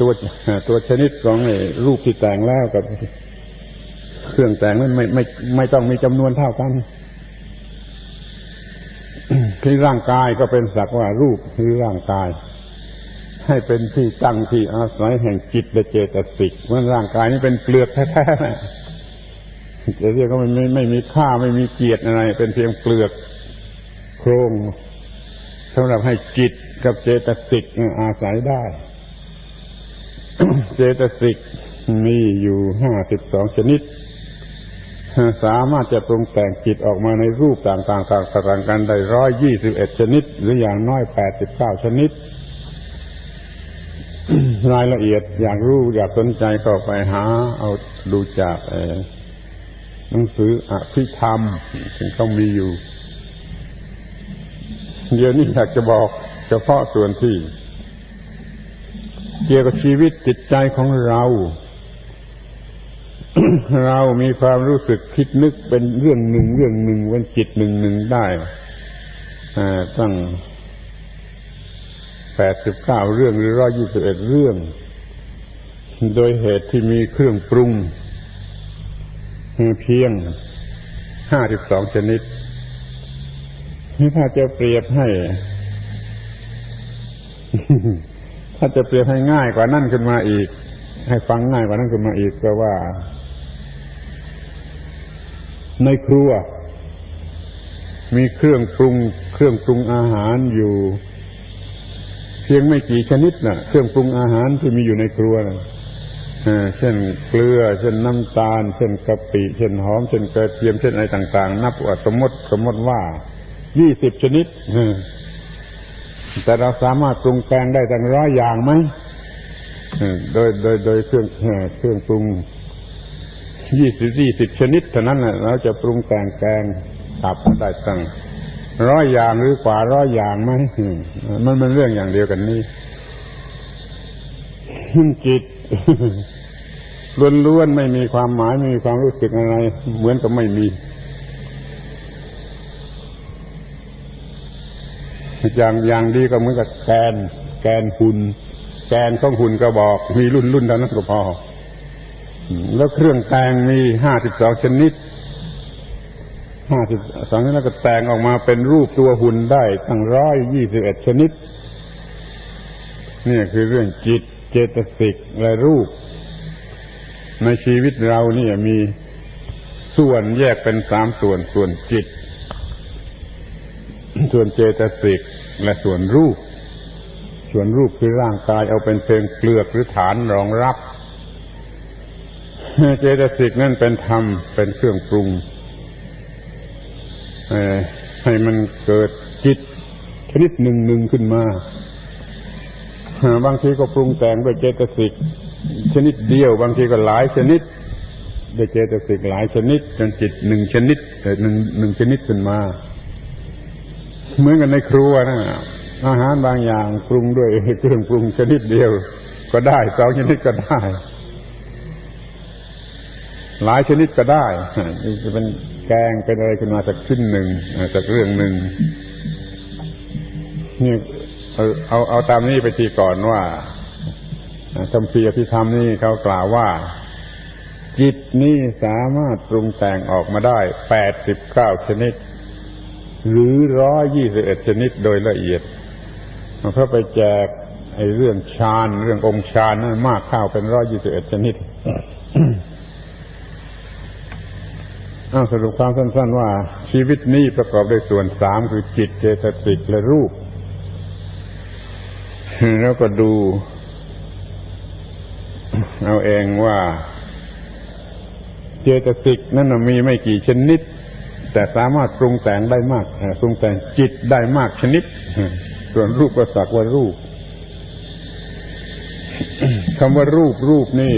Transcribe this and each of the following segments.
ตัวตัวชนิดของรูปที่แต่งแล้วกับ เครื่องแต่งนั้นไม่ไม่ไม่ต้องมีจำนวนเท่ากันที่ร่างกายก็เป็นสักว่ารูปคือร่างกาย ให้เป็นที่ตั้งที่อาศัยแห่งจิตและเจตสิกเมื่อร่างกายนี้เป็นเปลือกแท้ๆจะเรียกว่ามันไม่ไม่มีค่าไม่มีเกียรติอะไร เป็นเพียงเปลือกโครงสำหรับให้จิตกับเจตสิกอาศัยได้ เจตสิกมีอยู่ห้าสิบสองชนิด สามารถจะปรุงแต่งจิตออกมาในรูปต่างๆต่างๆกันได้ร้อยยี่สิบเอ็ดชนิด หรืออย่างน้อยแปดสิบเก้าชนิด รายละเอียดอยากรู้อยากสนใจก็ไปหา เอาดูจากหนังสืออภิธรรมถึงเขามีอยู่ เดี๋ยวนี้อยากจะบอก เฉพาะส่วนที่ เกี่ยวกับชีวิตจิตใจของเรา เรามีความรู้สึกคิดนึกเป็นเรื่องหนึ่งเรื่องหนึ่งเป็นจิตหนึ่งหนึ่งได้ตั้งแปดสิบเก้าเรื่องหรือร้อยยี่สิบเอ็ดเรื่อง โดยเหตุที่มีเครื่องปรุงเพียงห้าสิบสองชนิดนี่ถ้าจะเปรียบให้ ถ้าจะเปรียบให้ง่ายกว่านั่นขึ้นมาอีก ให้ฟังง่ายกว่านั้นขึ้นมาอีกก็ว่า ในครัว มีเครื่องปรุง เครื่องปรุงอาหารอยู่ เพียงไม่กี่ชนิดนะ่ะ เครื่องปรุงอาหารที่มีอยู่ในครัวนะเช่นเกลือ เช่นน้ำตาล เช่นกะปิ เช่นหอม เช่นกระเทียม เช่นอะไรต่าง ๆ นับว่าสมมติสมมติว่ายี่สิบชนิด แต่เราสามารถปรุงแกงได้ตั้งร้อยอย่างไหมโดยโดยโดยเครื่องเครื่องปรุงยี่สิบยี่สิบชนิดเท่านั้นเราจะปรุงแต่งแกงตับได้ตั้งร้อยอย่างหรือกว่าร้อยอย่างไหมมันเป็นเรื่องอย่างเดียวกันนี่จิตล้วนๆไม่มีความหมายไม่มีความรู้สึกอะไร เหมือนกับไม่มี อย่างอย่างดีก็เหมือนกับแกน แกนหุ่นแกนของหุ่นก็บอก มีรุ่นรุ่นเท่านั้นก็พอแล้วเครื่องแต่งมีห้าสิบสองชนิดห้าสิบสองชนิดแล้วก็แต่งออกมาเป็นรูปตัวหุ่นได้ตั้งร้อยยี่สิบเอ็ดชนิดนี่คือเรื่องจิตเจตสิกและรูป ในชีวิตเรานี่มีส่วนแยกเป็นสามส่วนส่วนจิต ส่วนเจตสิกและส่วนรูป ส่วนรูปคือร่างกายเอาเป็นเพียงเปลือกหรือฐานรองรับ เจตสิกนั่นเป็นธรรมเป็นเครื่องปรุงให้มันเกิดจิตชนิดหนึ่งหนึ่งขึ้นมาบางทีก็ปรุงแต่งด้วยเจตสิกชนิดเดียว บางทีก็หลายชนิดด้วยเจตสิกหลายชนิด จนจิตหนึ่งชนิดหนึ่งหนึ่งชนิดขึ้นมา เหมือนกันในครัวนะอาหารบางอย่างปรุงด้วยเครื่องปรุงชนิดเดียว ก็ได้สองชนิดก็ได้ หลายชนิดก็ได้จะเป็นแกงเป็นอะไรขึ้นมาจากชิ้นหนึ่งจากเรื่องหนึ่งนี่เอาเอาเอาตามนี้ไปทีก่อนว่าธรรมพีอภิธรรมนี่เขากล่าวว่า จิตนี่สามารถปรุงแต่งออกมาได้แปดสิบเก้าชนิด หรือร้อยยี่สิบเอ็ดชนิดโดยละเอียดเพราะไปแจกไอ้เรื่องฌานเรื่ององค์ฌานนั่นมากข้าวเป็นร้อยยี่สิบเอ็ดชนิดเอาสรุปความสั้น ๆ ว่า ชีวิตนี้ประกอบด้วยส่วนสามคือจิตเจตสิกและรูป แล้วก็ดู เอาเองว่า เจตสิกนั้นมีไม่กี่ชนิด แต่สามารถปรุงแต่งได้มากปรุงแต่งจิตได้มากชนิด ส่วนรูปก็สักว่ารูปคำว่ารูปรูปนี่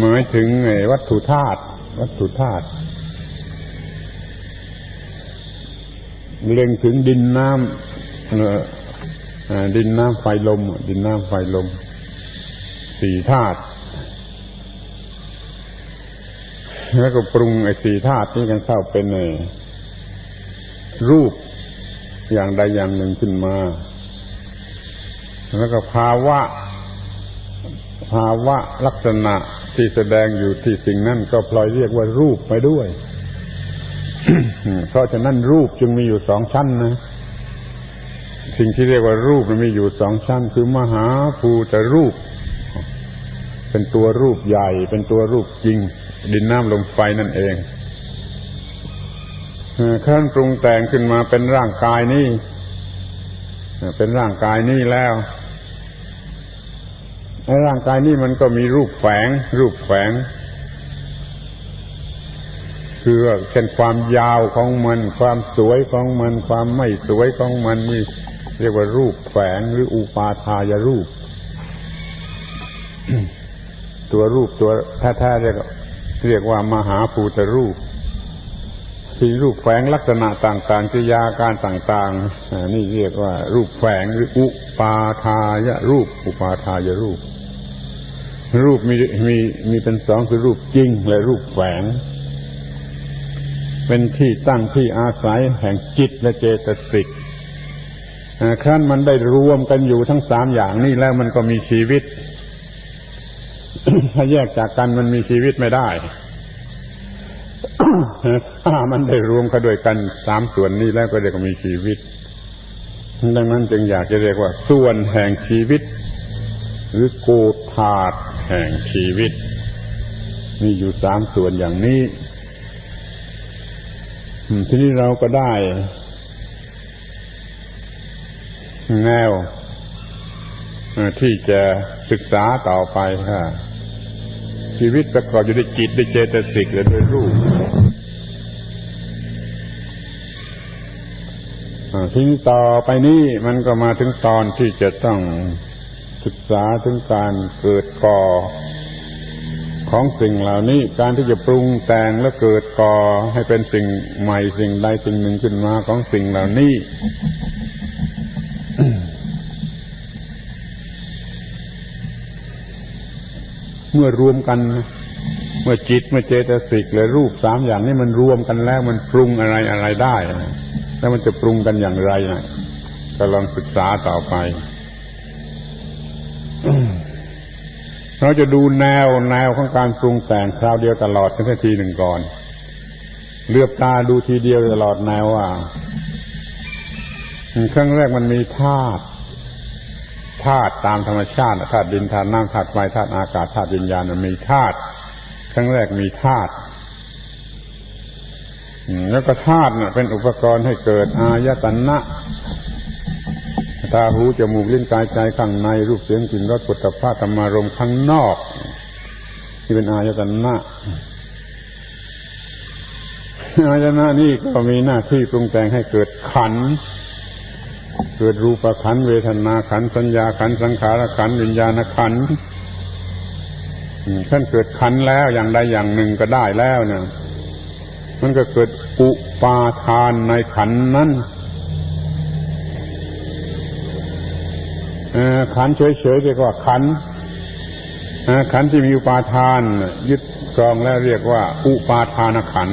หมายถึงวัตถุธาตุวัตถุธาตุเล็งถึงดินน้ำดินน้ำไฟลม ดินน้ำไฟลม สี่ธาตุ แล้วก็ปรุงไอ้สี่ธาตุนี้กันเข้าเป็นรูปอย่างใดอย่างหนึ่งขึ้นมา แล้วก็ภาวะ ภาวะลักษณะที่แสดงอยู่ที่สิ่งนั้นก็พลอยเรียกว่ารูปไปด้วย เพราะฉะนั้นรูปจึงมีอยู่สองชั้นนะสิ่งที่เรียกว่ารูปมันมีอยู่สองชั้น คือมหาภูตรูป เป็นตัวรูปใหญ่ เป็นตัวรูปจริง ดินน้ำลมไฟนั่นเองขั้นปรุงแต่งขึ้นมาเป็นร่างกายนี้เป็นร่างกายนี้แล้วในร่างกายนี้มันก็มีรูปแฝง รูปแฝง คือเช่นความยาวของมัน ความสวยของมัน ความไม่สวยของมันนี่เรียกว่ารูปแฝงหรืออุปาทายรูป ตัวรูปตัวแท้ๆเรียก เรียกว่ามหาภูตรูปที่รูปแฝงลักษณะต่างๆกิยาการต่างๆนี่เรียกว่า รูปแฝงหรืออุปาทายรูป อุปาทายรูป รูปมีมีมีเป็นสองคือรูปจริง และรูปแฝง เป็นที่ตั้งที่อาศัยแห่งจิตและเจตสิกครั้นมันได้รวมกันอยู่ทั้งสามอย่างนี้แล้วมันก็มีชีวิต ถ้าแยกจากกันมันมีชีวิตไม่ได้ ถ้ามันได้รวมกันด้วยกันสามส่วนนี้แล้วก็เรียกว่ามีชีวิต ดังนั้นจึงอยากจะเรียกว่า ส่วนแห่งชีวิต หรือโกธาตแห่งชีวิต มีอยู่สามส่วนอย่างนี้ทีนี้เราก็ได้ แนวที่จะศึกษาต่อไปค่ะ ชีวิตประกอบอยู่ด้วยจิตด้วยเจตสิกและด้วยรูปทีนี้ต่อไปนี้มันก็มาถึงตอนที่จะต้องศึกษาถึงการเกิดก่อของสิ่งเหล่านี้การที่จะปรุงแต่งและเกิดก่อให้เป็นสิ่งใหม่สิ่งใดสิ่งหนึ่งขึ้นมาของสิ่งเหล่านี้ เมื่อรวมกัน เมื่อจิตเมื่อเจตสิกและรูปสามอย่างนี้มันรวมกันแล้ว มันปรุงอะไรอะไรได้แล้วมันจะปรุงกันอย่างไรนะก็ลองศึกษาต่อไป เราจะดูแนวแนวของการปรุงแต่งคราวเดียวตลอดกันทีหนึ่งก่อนเลือบตาดูทีเดียวตลอดแนวว่าครั้งแรกมันมีธาตุ ธาตุตามธรรมชาติธาตุดินธาตุน้ำธาตุไฟธาตุอากาศธาตุวิญญาณมีธาตุครั้งแรกมีธาตุแล้วก็ธาตุเป็นอุปกรณ์ให้เกิดอายตนะตาหูจมูกลิ้นกายใจข้างในรูปเสียงกลิ่นรสปุถะพาธรรมารมข้างนอก ที่เป็นอายตนะอายตนะนี่ก็มีหน้าที่ปรุงแต่งให้เกิดขัน เกิดรูปขันเวทนาขันสัญญาขันสังขารขันวิญญาณขันท่านเกิดขันแล้วอย่างใดอย่างหนึ่งก็ได้แล้วเนี่ยมันก็เกิดอุปาทานในขันนั้นขันเฉยๆเรียกว่าขันขันที่มีอุปาทาน ยึดครองแล้วเรียกว่า อุปาทานขัน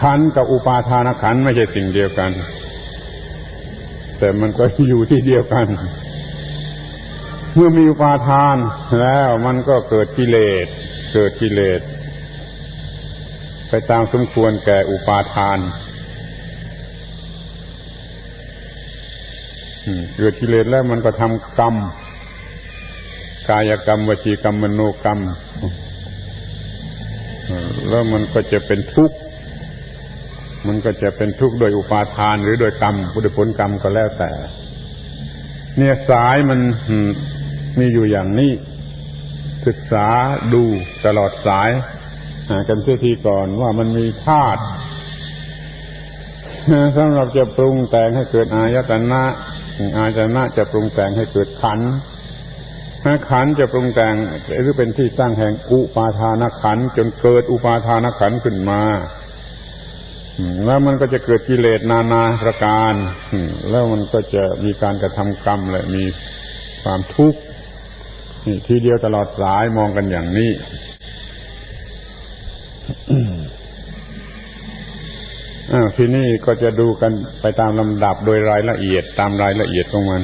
ขันกับอุปาทานขันไม่ใช่สิ่งเดียวกัน แต่มันก็อยู่ที่เดียวกัน เมื่อมีอุปาทานแล้วมันก็เกิดกิเลส เกิดกิเลส ไปตามสมควรแก่อุปาทานเกิดกิเลสแล้วมันก็ทำกรรม กายกรรมวจีกรรมมโนกรรม แล้วมันก็จะเป็นทุกข์ มันก็จะเป็นทุกข์โดยอุปาทานหรือโดยกรรมโดยผลกรรมก็แล้วแต่ เนี่ยสายมันมีอยู่อย่างนี้ศึกษาดูตลอดสายกันเสียทีก่อนว่ามันมีธาตุสำหรับจะปรุงแต่งให้เกิดอายตนะอายตนะจะปรุงแต่งให้เกิดขันขันจะปรุงแต่งหรือเป็นที่สร้างแห่งอุปาทานขันจนเกิดอุปาทานขันขึ้นมา แล้วมันก็จะเกิดกิเลสนานาประการแล้วมันก็จะมีการกระทำกรรมและมีความทุกข์นี่ทีเดียวตลอดสายมองกันอย่างนี้ทีนี้ก็จะดูกันไปตามลำดับโดยรายละเอียดตามรายละเอียดของมัน